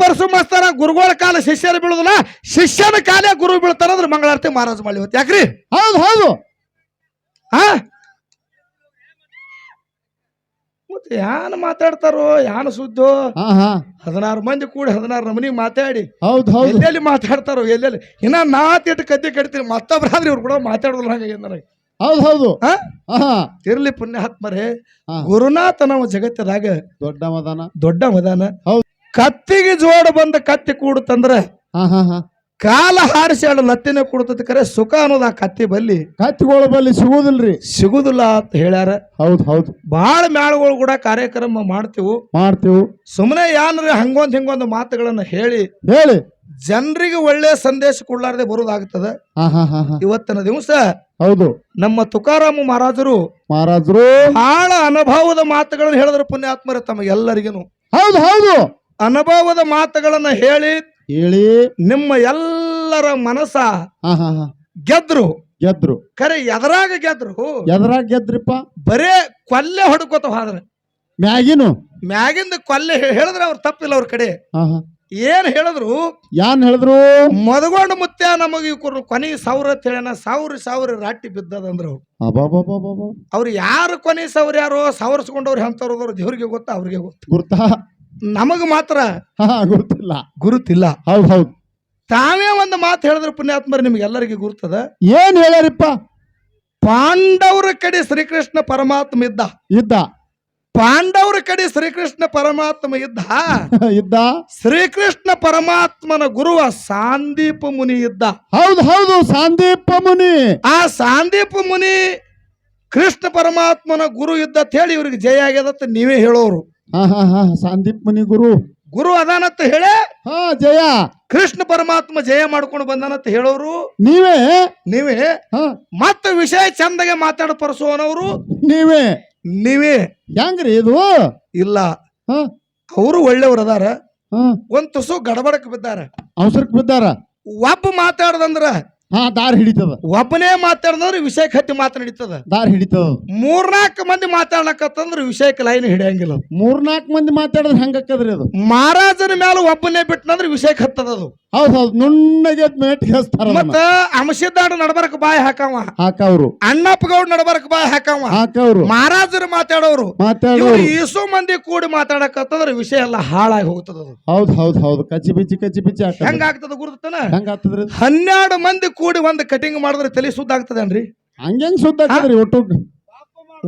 ಪರಸು ಮಸ್ತಾರ ಗುರುಗಳ ಕಾಲ ಶಿಷ್ಯರು ಬೀಳುದಿಲ್ಲ. ಶಿಷ್ಯನ ಕಾಲೇ ಗುರು ಬೀಳ್ತಾರ ಅಂದ್ರೆ ಮಂಗಳಾರತಿ ಮಹಾರಾಜ ಮಾಡಿ ಇವತ್ತು. ಯಾಕ್ರಿ? ಹೌದು ಹೌದು. ಹಾ ಮತ್ತೆ ಯಾನ್ ಮಾತಾಡ್ತಾರೋ ಯಾನ ಸುದ್ದು? ಹದಿನಾರು ಮಂದಿ ಕೂಡಿ ಹದಿನಾರು ನಮನಿ ಮಾತಾಡಿ. ಹೌದು ಹೌದು. ಎಲ್ಲೆಲ್ಲಿ ಮಾತಾಡ್ತಾರೋ ಎಲ್ಲೆಲ್ಲಿ? ಇನ್ನ ನಾ ತಿಟ್ಟು ಕದ್ದಿ ಕಟ್ತೀನಿ ಮತ್ತೊಬ್ರಾದ್ರೆ ಇವ್ರು ಕೂಡ ಮಾತಾಡೋದಿಲ್ಲ ಹಂಗ ನನಗೆ. ಹೌದು ಹೌದು. ಇರ್ಲಿ ಪುಣ್ಯಾತ್ಮರೇ. ಗುರುನಾಥ ನಮ್ಮ ಜಗತ್ತದಾಗ ದೊಡ್ಡ ಮದಾನ. ದೊಡ್ಡ ಮದಾನ. ಹೌದು. ಕತ್ತಿಗೆ ಜೋಡ ಬಂದ ಕತ್ತಿ ಕೂಡುತ್ತಂದ್ರ ಕಾಲ ಹಾರಿಸಿ ಎರಡು ಲತ್ತಿನ ಕೊಡ್ತದ ಕರೆ ಸುಖ ಅನ್ನೋದು ಆ ಕತ್ತಿ ಬಲ್ಲಿ. ಕತ್ತಿಗಳ ಬಲ್ಲಿ ಸಿಗುದಿಲ್ರಿ ಸಿಗುದಿಲ್ಲ ಅಂತ ಹೇಳ್ಯಾರ. ಹೌದು ಹೌದು. ಬಾಳ ಮ್ಯಾಳಗಳು ಕೂಡ ಕಾರ್ಯಕ್ರಮ ಮಾಡ್ತೀವಿ. ಮಾಡ್ತೀವಿ. ಸುಮ್ಮನೆ ಯಾನ್ರಿ ಹಂಗೊಂದ್ ಹಿಂಗೊಂದು ಮಾತುಗಳನ್ನ ಹೇಳಿ. ಹೇಳಿ. ಜನರಿಗೆ ಒಳ್ಳೆ ಸಂದೇಶ ಕೊಡ್ಲಾರ್ದೆ ಬರೋದಾಗ್ತದ. ಇವತ್ತಿನ ದಿವಸ ಹೌದು. ನಮ್ಮ ತುಕಾರಾಮ ಮಹಾರಾಜರು ಮಹಾರಾಜರು ಬಹಳ ಅನುಭವದ ಮಾತುಗಳನ್ನು ಹೇಳಿದ್ರು ಪುಣ್ಯಾತ್ಮರ ತಮಗೆಲ್ಲರಿಗೂ ಹೌದು ಹೌದು. ಅನುಭವದ ಮಾತುಗಳನ್ನ ಹೇಳಿ ಹೇಳಿ. ನಿಮ್ಮ ಎಲ್ಲರ ಮನಸ್ಸ ಹಾ ಹಾ ಹಾ. ಗೆದ್ರು. ಗೆದ್ರು. ಖರೆ ಎದರಾಗ ಗೆದ್ರು. ಎದ್ರಾಗ ಗೆದ್ರಿಪ್ಪ? ಬರೇ ಕೊಲ್ಲೆ ಹೊಡ್ಕೋತ ಹೋದ್ರ. ಮ್ಯಾಗಿನು? ಮ್ಯಾಗಿಂದ ಕೊಲ್ಲೆ ಹೇ- ಹೇಳಿದ್ರೆ ಅವ್ರು ತಪ್ಪಿಲ್ಲ ಅವ್ರ ಕಡೆ. ಹಾ ಹಾ. ಏನ್ ಹೇಳಿದ್ರು? ಏನ್ ಹೇಳಿದ್ರು? ಮದಗೊಂಡು ಮುತ್ಯ ನಮಗೆ ಇವ್ರು ಕೊನೆ ಸಾವಿರ ಅಂತ ಹೇಳ್ಯಾನ ಸಾವಿರ ಸಾವಿರ ರಾಟಿ ಬಿದ್ದದಂದ್ರು. ಅವ್ರು. ಅವ್ರು ಯಾರು ಕೊನೆ ಸಾವಿರ ಯಾರೋ ಸಾವಿರಸ್ಕೊಂಡವ್ರು ಎಂತವ್ರದವ್ರು ದೇವ್ರಿಗೆ ಗೊತ್ತಾ ಅವ್ರಿಗೆ ಗೊತ್ತು. ಗುರ್ತಾ? ನಮಗ ಮಾತ್ರ ಹಾ ಗುರ್ತಿಲ್ಲ. ಗುರುತಿಲ್ಲ. ಹೌದು ಹೌದು. ತಾವೇ ಒಂದು ಮಾತು ಹೇಳಿದ್ರೆ ಪುಣ್ಯಾತ್ಮರು ನಿಮ್ಗೆ ಗುರುತದ? ಏನ್ ಹೇಳ್ಯಾರಿಪ್ಪ? ಪಾಂಡವರ ಕಡೆ ಶ್ರೀಕೃಷ್ಣ ಪರಮಾತ್ಮ ಇದ್ದ. ಇದ್ದ. ಪಾಂಡವರ ಕಡೆ ಶ್ರೀಕೃಷ್ಣ ಪರಮಾತ್ಮ ಇದ್ದ. ಇದ್ದ. ಶ್ರೀಕೃಷ್ಣ ಪರಮಾತ್ಮನ ಗುರುವ ಸಾಂದೀಪ ಮುನಿ ಇದ್ದ. ಹೌದು ಹೌದು ಸಾಂದೀಪ ಮುನಿ. ಆ ಸಾಂದೀಪ ಮುನಿ ಕೃಷ್ಣ ಪರಮಾತ್ಮನ ಗುರು ಇದ್ದ ಅಂತ ಹೇಳಿ ಇವ್ರಿಗೆ ಜಯ ಆಗ್ಯದತ್ತ ನೀವೇ ಹೇಳೋರು. ಹಾ ಹಾ ಹಾ ಸಂದೀಪ್ ಮುನಿ ಗುರು. ಗುರು ಅದಾನಂತ ಹೇಳಿ? ಹಾ ಜಯ. ಕೃಷ್ಣ ಪರಮಾತ್ಮ ಜಯ ಮಾಡ್ಕೊಂಡು ಬಂದಾನಂತ ಹೇಳೋರು? ನೀವೇ? ನೀವೇ? ಹಾ. ಮತ್ತೆ ವಿಷಯ ಚಂದಗೆ ಮಾತಾಡ ಪರಸುವನವರು ನೀವೇ? ನೀವೇ. ಹೆಂಗ್ರಿ ಇದು? ಇಲ್ಲ. ಹಾ. ಅವರು ಒಳ್ಳೆಯವ್ರು ಅದಾರ. ಹಾ. ಒಂದ್ ತುಸು ಗಡಬಡಕ್ ಬಿದ್ದಾರ. ಅವಸರಕ್ಕೆ ಬಿದ್ದಾರ? ಒಬ್ಬ ಮಾತಾಡ್ದಂದ್ರ ಹಾ ದಾರಿ ಹಿಡಿತದ. ಒಬ್ಬನೇ ಮಾತಾಡ್ದಂದ್ರ ವಿಷಯಕ್ಕೆ ಹತ್ತಿ ಮಾತು ನಡೀತದ ದಾರಿ ಹಿಡಿತದ. ಮೂರ್ನಾಲ್ಕು ಮಂದಿ ಮಾತಾಡ್ಲಕತ್ತಂದ್ರ ವಿಷಯಕ್ಕೆ ಲೈನ್ ಹಿಡಿಯಂಗಿಲ್ಲ. ಮೂರ್ನಾಲ್ಕು ಮಂದಿ ಮಾತಾಡಿದ್ರೆ ಹಂಗಕ್ಕದ್ರಿ ಅದು? ಮಹಾರಾಜನ ಮೇಲೆ ಒಬ್ಬನೇ ಬಿಟ್ಟನಂದ್ರೆ ವಿಷಯಕ್ಕೆ ಹತ್ತದ ಅದು. ಹೌದು ಹೌದು ನುಣ್ಣಗೆ ಮೇಟಿಗೆ ಹಚ್ತಾರ ಮತ್ತ ಅಂಶದಾಡ ನಡಬರ್ಕ ಬಾಯಿ ಹಾಕವ ಹಾಕವ್ರು. ಅಣ್ಣಪ್ಪ ಗೌಡ್ ನಡಬರ್ಕ ಬಾಯ್ ಹಾಕವ ಹಾಕವ್ರು. ಮಹಾರಾಜರು ಮಾತಾಡೋರು. ಮಾತಾಡೋರು. ಈಸು ಮಂದಿ ಕೂಡಿ ಮಾತಾಡಕತ್ತಂದ್ರ ವಿಷಯ ಎಲ್ಲ ಹಾಳಾಗಿ ಹೋಗ್ತದ ಅದು. ಹೌದು ಹೌದು ಹೌದು. ಕಚ್ಚಿ ಬಿಚ್ಚಿ ಕಚ್ಚಿ ಬಿಚ್ಚಿ ಹೆಂಗಾಗ್ತದ ಗುರುತನ ಹೆಂಗಾಗ್ತದ್ರಿ ಹನ್ನೆರಡು ಮಂದಿ ಕೂಡಿ ಒಂದು ಕಟಿಂಗ್ ಮಾಡಿದ್ರೆ ತಲೆ ಸುದ್ದ ಆಗ್ತದೇನ್ರಿ? ಹಂಗೆಂಗ್ ಸುದ್ದ ಆಗ್ತದ್ರಿ ಒಟ್ಟು?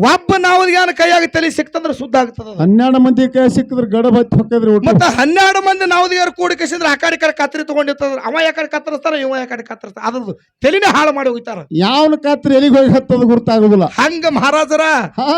ಒಬ್ಬ ನಾವಲ್ಗ್ಯಾನ ಕೈಯಾಗ ತಲೆ ಸಿಕ್ತಂದ್ರೆ ಸುದ್ದ ಆಗ್ತದ. ಹನ್ನೆರಡು ಮಂದಿ ಕೈ ಸಿಕ್ಕಿದ್ರೆ ಗಡ ಬತ್ತಿ ಹೊಕ್ಕದ್ರಿ ಒಟ್ಟು? ಮತ್ತೆ ಹನ್ನೆರಡು ಮಂದಿ ನಾವದಿಗಾರ ಕೂಡಿ ಕಸಿದ್ರೆ ಆ ಕಡೆ ಈ ಕಡೆ ಕತ್ರಿ ತಗೊಂಡಿರ್ತದ ಅವ ಯಾಕಡೆ ಕತ್ತರಿಸ್ತಾರ ಇವ ಯಾಕಡೆ ಕತ್ತರಿಸ್ತಾರ. ಅದ್ರದ್ದು ತಲೆನೇ ಹಾಳು ಮಾಡಿ ಹೋಗ್ತಾರ. ಯಾವನ ಕತ್ರಿ ಎಲ್ಲಿಗೆ ಹೋಗಿ ಹತ್ತದ ಗುರ್ತಾಗುದಿಲ್ಲ. ಹಂಗ ಮಹಾರಾಜರ ಹಾ.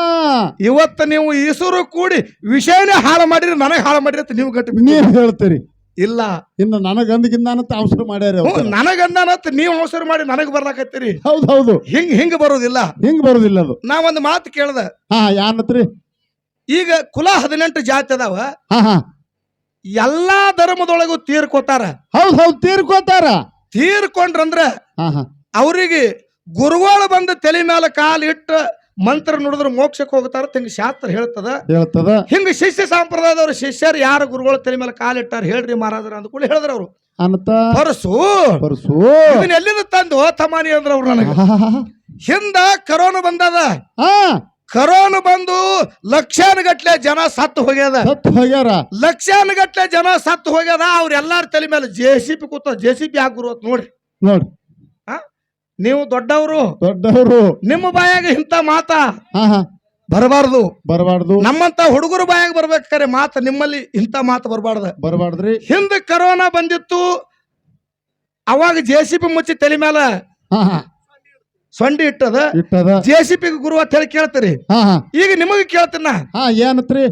ಇವತ್ತು ನೀವು ಈಸೂರು ಕೂಡಿ ವಿಷಯನೇ ಹಾಳು ಮಾಡಿರಿ ನನಗೆ ಹಾಳು ಮಾಡಿರಿ ಅಂತ ನೀವು ಗಟ್ಟಿ ನೀವು ನೀವ್ ಹೇಳ್ತೀರಿ. ಇಲ್ಲ. ಇನ್ನು ನನಗಂದಗಿಂದ ಅಂತ ಅವಸರ ಮಾಡ್ಯಾರ ನನಗಂದಾನತ್ ನೀವು ಅವಸರ ಮಾಡಿ ನನಗೆ ಬರ್ಲಾಕತ್ತೀರಿ? ಹೌದು ಹೌದು. ಹಿಂಗ್ ಹಿಂಗ್ ಬರೋದಿಲ್ಲ. ಹಿಂಗ್ ಬರೋದಿಲ್ಲ ಅದು. ನಾ ಒಂದು ಮಾತು ಕೇಳ್ದ. ಹಾ ಯಾನತ್ರಿ ಈಗ ಕುಲ ಹದಿನೆಂಟು ಜಾತಿ ಅದಾವ. ಹಾ ಹಾ. ಎಲ್ಲಾ ಧರ್ಮದೊಳಗೂ ತೀರ್ಕೋತಾರ. ಹೌದು ಹೌದು ತೀರ್ಕೋತಾರ. ತೀರ್ಕೊಂಡ್ರಂದ್ರ ಹಾ ಹಾ. ಅವರಿಗೆ ಗುರುಗಳು ಬಂದು ತಲೆ ಮೇಲೆ ಕಾಲು ಇಟ್ಟು ಮಂತ್ರ ನೋಡಿದ್ರೆ ಮೋಕ್ಷಕ್ಕೆ ಹೋಗ್ತಾರ ಹಿಂಗ ಶಾಸ್ತ್ರ ಹೇಳ್ತದ. ಹೇಳ್ತದ. ಹಿಂಗ ಶಿಷ್ಯ ಸಂಪ್ರದಾಯದವರು ಶಿಷ್ಯರು ಯಾರು ಗುರುಗಳ ತಲೆ ಮೇಲೆ ಕಾಲಿಟ್ಟಾರ ಹೇಳ್ರಿ ಮಹಾರಾಜರ ಕೂಡ ಹೇಳಿದ್ರ ಅವ್ರು. ಅಂತ. ಪರಸು. ಪರಸು. ಇದನ್ನ ಎಲ್ಲಿಂದ ತಂದು ತಮಾನಿ ಅಂದ್ರ ಅವ್ರು ನನಗೆ. ಹಿಂದ ಕರೋನಾ ಬಂದದ. ಕರೋನು ಬಂದು ಬಂದು ಲಕ್ಷಾನುಗಟ್ಲೆ ಜನ ಸತ್ತು ಹೋಗ್ಯದ. ಸತ್ ಹೋಗ್ಯಾರ. ಲಕ್ಷಾನುಗಟ್ಲೆ ಜನ ಸತ್ತು ಹೋಗ್ಯದ. ಅವ್ರ ಎಲ್ಲಾರ ತಲೆ ಮೇಲೆ ಜೆ ಸಿ ಪಿ ಕೂತ ಜೆ ಸಿ ಪಿ ಹಾಕುರು ಅಂತ ನೋಡ್ರಿ. ನೋಡ್ರಿ? ನೀವು ದೊಡ್ಡವರು. ದೊಡ್ಡವರು. ನಿಮ್ಮ ಬಾಯಾಗ ಇಂಥ ಮಾತ. ಬರಬಾರ್ದು. ಬರಬಾರ್ದು. ನಮ್ಮಂತ ಹುಡುಗರು ಬಾಯಾಗ ಬರ್ಬೇಕಾರೆ ಮಾತು ನಿಮ್ಮಲ್ಲಿ ಇಂಥ ಮಾತು ಬರಬಾರ್ದ. ಬರಬಾರ್ದ್ರಿ. ಹಿಂದೆ ಕರೋನಾ ಬಂದಿತ್ತು. ಅವಾಗ ಜೆ ಸಿ ಪಿ ಮುಚ್ಚಿ ತಲೆ ಮೇಲ ಸೊಂಡಿ ಇಟ್ಟದ. ಇಟ್ಟದ. ಜೆ ಸಿ ಪಿ ಗುರು ಅಂತ ಹೇಳಿ ಕೇಳ್ತೀರಿ. ಈಗ ನಿಮಗೆ ಕೇಳ್ತೀನ ಏನತ್ರಿ?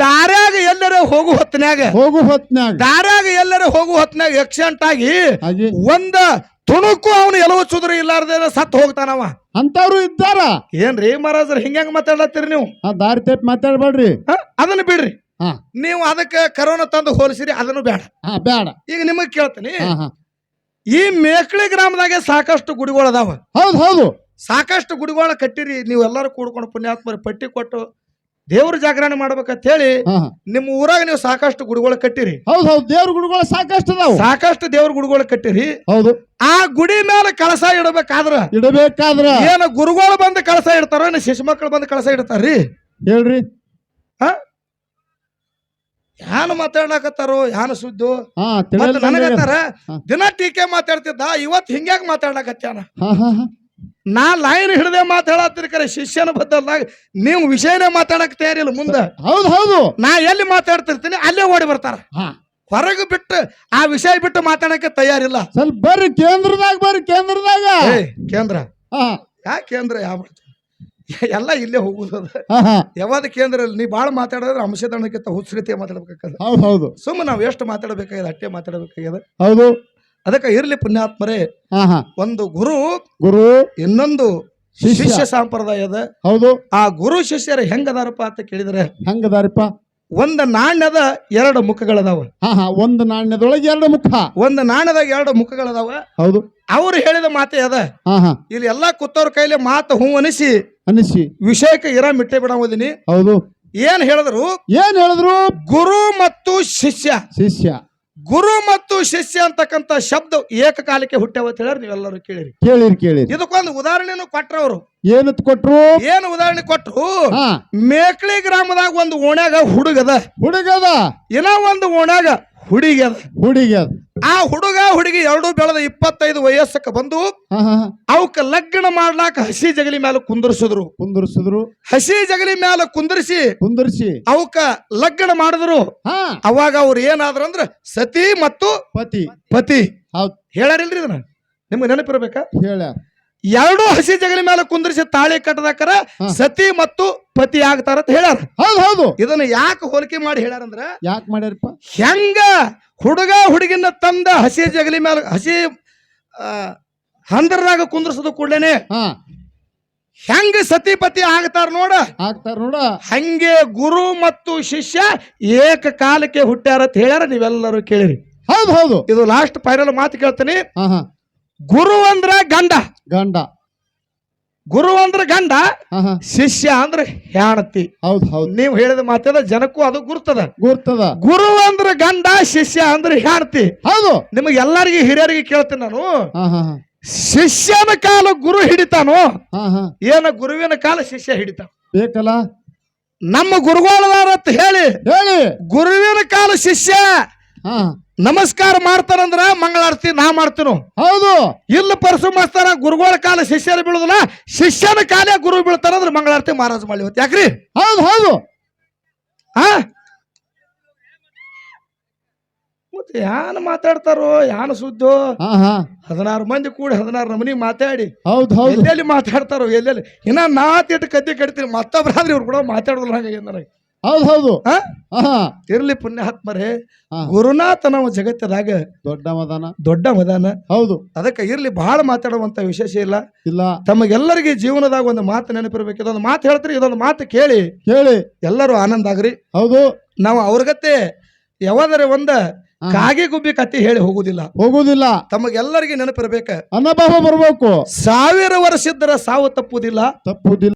ದಾರ್ಯಾಗ ಎಲ್ಲರ ಹೋಗು ಹೊತ್ತನ್ಯಾಗ ಹೋಗು ಹೊತ್ನ್ಯಾಗ. ದಾರ್ಯಾಗ ಎಲ್ಲರ ಹೋಗು ಹೊತ್ನ್ಯಾಗ. ಆಕ್ಸಿಡೆಂಟ್ ಆಗಿ. ಒಂದ ತುಣುಕು ಅವನು ಎಲವ ಚುದ್ರ ಇಲ್ಲಾರ್ದೇನ ಸತ್ ಹೋಗ್ತಾನವ ಅಂತವ್ರು ಇದ್ದಾರ. ಏನ್ರಿ ಮಹಾರಾಜ್ ಹಿಂಗ್ಯಾಂಗ ಮಾತಾಡ್ಲತ್ತೀರಿ ನೀವು? ಆ ದಾರಿ ತಪ್ಪಿ ಮಾತಾಡ್ಬೇಡ್ರಿ. ಹ? ಅದನ್ನ ಬಿಡ್ರಿ. ಹಾ. ನೀವು ಅದಕ್ಕೆ ಕರೋನಾ ತಂದು ಹೋಲಿಸಿರಿ ಅದನ್ನು ಬೇಡ. ಹಾ ಬೇಡ. ಈಗ ನಿಮಗ್ ಕೇಳ್ತೀನಿ. ಹಾ ಹಾ. ಈ ಮೇಕಳಿ ಗ್ರಾಮದಾಗೆ ಸಾಕಷ್ಟು ಗುಡಿಗಳು ಅದಾವ. ಹೌದು ಹೌದು. ಸಾಕಷ್ಟು ಗುಡಿಗಳ ಕಟ್ಟಿರಿ ನೀವೆಲ್ಲರೂ ಕೂಡ್ಕೊಂಡು ಪುಣ್ಯಾತ್ಮರಿ ಪಟ್ಟಿ ಕೊಟ್ಟು ದೇವ್ರ ಜಾಗರಣೆ ಮಾಡ್ಬೇಕಂತ ಹೇಳಿ. ನಿಮ್ಮ ಊರಾಗ ನೀವು ಸಾಕಷ್ಟು ಗುಡಿಗಳು ಕಟ್ಟಿರಿ. ಹೌದ್ ಹೌದ್ ದೇವ್ರ ಗುಡಿಗಳು ಸಾಕಷ್ಟು ಅದಾವ. ಸಾಕಷ್ಟು ದೇವ್ರ ಗುಡಿಗಳು ಕಟ್ಟಿರಿ. ಹೌದು. ಆ ಗುಡಿ ಮೇಲೆ ಕಳಸ ಇಡಬೇಕಾದ್ರ ಇಡಬೇಕಾದ್ರ? ಏನು ಗುರುಗಳು ಬಂದು ಕಳಸ ಇಡ್ತಾರ ಏನು ಶಿಶು ಮಕ್ಕಳು ಬಂದು ಕಳಸ ಇಡ್ತಾರ್ರಿ? ಹೇಳ್ರಿ. ಯಾನು ಮಾತಾಡ್ಲಾಕತ್ತಾರೋ? ಯಾನು ಸುದ್ದು? ನನಗತ್ತಾರ? ದಿನ ಟೀಕೆ ಮಾತಾಡ್ತಿದ್ದ ಇವತ್ ಹಿಂಗ್ಯಾಕ್ ಮಾತಾಡ್ಲಾಕತ್ಯಾನ? ಹಾ ಹಾ ಹಾ. ನಾ ಲೈನ್ ಹಿಡದೆ ಮಾತಾಡತ್ತೀರಿ ಕರೆ ಶಿಷ್ಯನ ಬದ್ದಲ್ದಾಗ ನೀವು ವಿಷಯನೇ ಮಾತಾಡಕ್ ತಯಾರಿಲ್ಲ ಮುಂದ. ಹೌದು ಹೌದು. ನಾ ಎಲ್ಲಿ ಮಾತಾಡ್ತಿರ್ತೀನಿ ಅಲ್ಲೇ ಓಡಿ ಬರ್ತಾರ. ಹೊರಗೆ ಬಿಟ್ಟು ಆ ವಿಷಯ ಬಿಟ್ಟು ಮಾತಾಡಕ್ಕೆ ತಯಾರಿಲ್ಲ. ಸ್ವಲ್ಪ ಬರ್ರಿ ಕೇಂದ್ರದಾಗ ಬರ್ರಿ ಕೇಂದ್ರದಾಗ. ಕೇಂದ್ರ. ಯಾ ಕೇಂದ್ರ ಯಾವ ಎಲ್ಲ ಇಲ್ಲೇ ಹೋಗುದು ಯಾವಾದ ಕೇಂದ್ರ ನೀ ಬಾಳ ಮಾತಾಡಿದ್ರೆ ಹುಚ್ಚ ರೀತಿಯ ಮಾತಾಡ್ಬೇಕಾಗದ ಹೌದ್ ಹೌದು. ಸುಮ್ಮನೆ ನಾವು ಎಷ್ಟು ಮಾತಾಡಬೇಕಾಗ್ಯದ ಅಟ್ಟೆ ಮಾತಾಡಬೇಕಾಗ್ಯದ. ಹೌದು. ಅದಕ್ಕೆ ಇರ್ಲಿ ಪುಣ್ಯಾತ್ಮರೇ ಹಾ ಹಾ. ಒಂದು ಗುರು ಗುರು ಇನ್ನೊಂದು ಶಿಷ್ಯ. ಶಿಷ್ಯ ಸಂಪ್ರದಾಯದ. ಹೌದು. ಆ ಗುರು ಶಿಷ್ಯರ ಹೆಂಗದಾರಪ್ಪ ಅಂತ ಕೇಳಿದ್ರೆ ಹೆಂಗದಾರಪ್ಪ? ಒಂದು ನಾಣ್ಯದ ಎರಡು ಮುಖಗಳದಾವ. ಹಾ ಹಾ ಒಂದು ನಾಣ್ಯದೊಳಗೆ ಎರಡು ಮುಖ. ಒಂದು ನಾಣ್ಯದಾಗ ಎರಡು ಮುಖಗಳದಾವ. ಹೌದು. ಅವ್ರು ಹೇಳಿದ ಮಾತೇ ಅದ. ಹಾ ಹಾ. ಇಲ್ಲಿ ಎಲ್ಲಾ ಕೂತವ್ರ ಕೈಲಿ ಮಾತು ಹೂ ಅನಿಸಿ ಅನಿಸಿ. ವಿಷಯಕ್ಕೆ ಇರ ಮಿಟ್ಟೆ ಬಿಡೋದಿನಿ ಹೌದು. ಏನ್ ಹೇಳಿದ್ರು? ಏನ್ ಹೇಳಿದ್ರು? ಗುರು ಮತ್ತು ಶಿಷ್ಯ. ಶಿಷ್ಯ. ಗುರು ಮತ್ತು ಶಿಷ್ಯ ಅಂತಕ್ಕಂಥ ಶಬ್ದ ಏಕಕಾಲಕ್ಕೆ ಹುಟ್ಟವ ಅಂತ ಹೇಳಿ ನೀವೆಲ್ಲರೂ ಕೇಳಿರಿ. ಕೇಳಿರಿ ಕೇಳಿರಿ. ಇದಕ್ಕೊಂದು ಉದಾಹರಣೆನು ಕೊಟ್ರವ್ರು ಏನತ್ ಕೊಟ್ರು? ಏನು ಉದಾಹರಣೆ ಕೊಟ್ರು? ಮೇಕಳಿ ಗ್ರಾಮದಾಗ ಒಂದು ಓಣ್ಯಾಗ ಹುಡುಗದ. ಹುಡುಗದ? ಇನ್ನ ಒಂದು ಓಣ್ಯಾಗ ಹುಡುಗದ ಹುಡುಗದ ಆ ಹುಡುಗ ಹುಡುಗಿ ಎರಡು ಬೆಳೆದ ಇಪ್ಪತ್ತೈದು ವಯಸ್ಸಕ್ಕೆ ಬಂದು. ಅವಕ್ಕ ಲಗ್ನ ಮಾಡ್ಲಾಕ ಹಸಿ ಜಗಲಿ ಮೇಲೆ ಕುಂದರ್ಸಿದ್ರು. ಕುಂದರ್ಸಿದ್ರು. ಹಸಿ ಜಗಲಿ ಮೇಲೆ ಕುಂದರ್ಸಿ ಕುಂದರ್ಸಿ. ಅವಕ್ಕ ಲಗ್ನ ಮಾಡಿದ್ರು. ಅವಾಗ ಅವ್ರು ಏನಾದ್ರ ಅಂದ್ರ ಸತಿ ಮತ್ತು ಪತಿ. ಪತಿ. ಹೌದು. ಹೇಳಾರಿಲ್ರಿ ಇದನ್ನ? ನಿಮ್ಗೆ ನೆನಪಿರ್ಬೇಕಾ? ಹೇಳ್ಯಾರ ಎರಡು ಹಸಿ ಜಗಲಿ ಮೇಲೆ ಕುಂದ್ರಿಸಿ ತಾಳಿ ಕಟ್ಟದಾಕರ ಹಾ. ಸತಿ ಮತ್ತು ಪತಿ ಆಗ್ತಾರ ಅಂತ ಹೇಳ್ಯಾರ. ಹೌದು ಹೌದು. ಇದನ್ನ ಯಾಕೆ ಹೋಲಿಕೆ ಮಾಡಿ ಹೇಳ್ಯಾರಂದ್ರ ಯಾಕೆ ಮಾಡ್ಯಾರಪ್ಪ? ಹೆಂಗ ಹುಡುಗ ಹುಡುಗಿನ ತಂದ ಹಸಿ ಜಗಲಿ ಮೇಲೆ ಹಸಿ ಹಂದ್ರದಾಗ ಹಂದರದಾಗ ಕೂಡಲೇನೆ ಹೆಂಗ ಸತಿಪತಿ ಆಗ್ತಾರ ನೋಡ. ಆಗ್ತಾರ ನೋಡ. ಹಂಗೆ ಗುರು ಮತ್ತು ಶಿಷ್ಯ ಏಕ ಕಾಲಕ್ಕೆ ಹುಟ್ಟ್ಯಾರ ಅಂತ ಹೇಳ್ಯಾರ ನೀವೆಲ್ಲರೂ ಕೇಳಿರಿ. ಹೌದ್ ಹೌದು. ಇದು ಲಾಸ್ಟ್ ಫೈನಲ್ ಮಾತು ಕೇಳ್ತೀನಿ. ಗುರು ಅಂದ್ರ ಗಂಡ. ಗಂಡ. ಗುರು ಅಂದ್ರ ಗಂಡ ಶಿಷ್ಯ ಅಂದ್ರೆ ಹೆಣತಿ. ಹೌದ್ ಹೌದ್. ನೀವು ಹೇಳಿದ ಮಾತಾದ ಜನಕ್ಕೂ ಅದು ಗುರುತದ. ಗುರ್ತದ. ಗುರು ಅಂದ್ರ ಗಂಡ ಶಿಷ್ಯ ಅಂದ್ರೆ ಹೆಣತಿ. ಹೌದು. ನಿಮಗೆ ಎಲ್ಲರಿಗೂ ಹಿರಿಯರಿಗೆ ಕೇಳ್ತೀನಿ ನಾನು. ಶಿಷ್ಯನ ಕಾಲ ಗುರು ಹಿಡಿತಾನೋ ಏನ ಗುರುವಿನ ಕಾಲ ಶಿಷ್ಯ ಹಿಡಿತಾನ? ಬೇಕಲ್ಲ? ನಮ್ಮ ಗುರುಗಳದಾರ ಅಂತ ಹೇಳಿ ಹೇಳಿ. ಗುರುವಿನ ಕಾಲ ಶಿಷ್ಯ ಹಾ. ನಮಸ್ಕಾರ ಮಾಡ್ತಾರಂದ್ರ ಮಂಗಳಾರತಿ ನಾ ಮಾಡ್ತೀನು? ಹೌದು. ಇಲ್ಲ ಪರಸು ಮಾಡ್ತಾರ ಗುರುಗಳ ಕಾಲ ಶಿಷ್ಯರು ಬೀಳುದಿಲ್ಲ ಶಿಷ್ಯನ ಕಾಲೇ ಗುರು ಬೀಳ್ತಾರಂದ್ರ ಮಂಗಳಾರತಿ ಮಹಾರಾಜ ಮಾಡಿ ಇವತ್ತು. ಯಾಕ್ರಿ? ಹೌದು ಹೌದು. ಆ? ಮತ್ತೆ ಯಾನ್ ಮಾತಾಡ್ತಾರೋ ಯಾನ್ ಸುದ್ದು? ಹದಿನಾರು ಮಂದಿ ಕೂಡಿ ಹದಿನಾರು ನಮನಿ ಮಾತಾಡಿ. ಹೌದು ಹೌದು. ಎಲ್ಲೆಲ್ಲಿ ಮಾತಾಡ್ತಾರೋ ಎಲ್ಲೆಲ್ಲಿ? ಇನ್ನ ನಾ ತಿಟ್ಟು ಕದ್ದಿ ಕಟ್ತೀನಿ ಮತ್ತೊಬ್ರಾದ್ರೆ ಇವ್ರು ಕೂಡ ಮಾತಾಡೋದಿಲ್ಲ ಹಂಗಾಗಿ ನನಗೆ. ಹೌದು ಹೌದು. ಹಾ? ಇರ್ಲಿ ಪುಣ್ಯಾತ್ಮರೇ ಗುರುನಾಥನ ಗುರುನಾಥ ನಾವು ಜಗತ್ತದಾಗ ದೊಡ್ಡ ಮದಾನ ದೊಡ್ಡ ಮದಾನ ಹೌದು. ಅದಕ್ಕೆ ಇರ್ಲಿ ಬಹಳ ಮಾತಾಡುವಂತ ವಿಶೇಷ ಇಲ್ಲ. ಇಲ್ಲ. ತಮಗೆಲ್ಲರಿಗೆ ಜೀವನದಾಗ ಒಂದು ಮಾತು ನೆನಪಿರ್ಬೇಕು. ಇದೊಂದು ಮಾತು ಹೇಳ್ತೀರಿ ಇದೊಂದು ಮಾತು ಕೇಳಿ. ಕೇಳಿ. ಎಲ್ಲರೂ ಆನಂದ ಆಗ್ರಿ. ಹೌದು. ನಾವು ಅವ್ರಗತ್ತೆ ಯಾವಾದರೆ ಒಂದ ಕಾಗೆ ಗುಬ್ಬಿ ಕತ್ತಿ ಹೇಳಿ ಹೋಗುದಿಲ್ಲ ಹೋಗುದಿಲ್ಲ ತಮಗೆಲ್ಲರಿಗೆ ನೆನಪಿರ್ಬೇಕ. ಅನುಭವ ಬರ್ಬೇಕು. ಸಾವಿರ ವರ್ಷ ಇದ್ರ ಸಾವು ತಪ್ಪುದಿಲ್ಲ ತಪ್ಪುದಿಲ್ಲ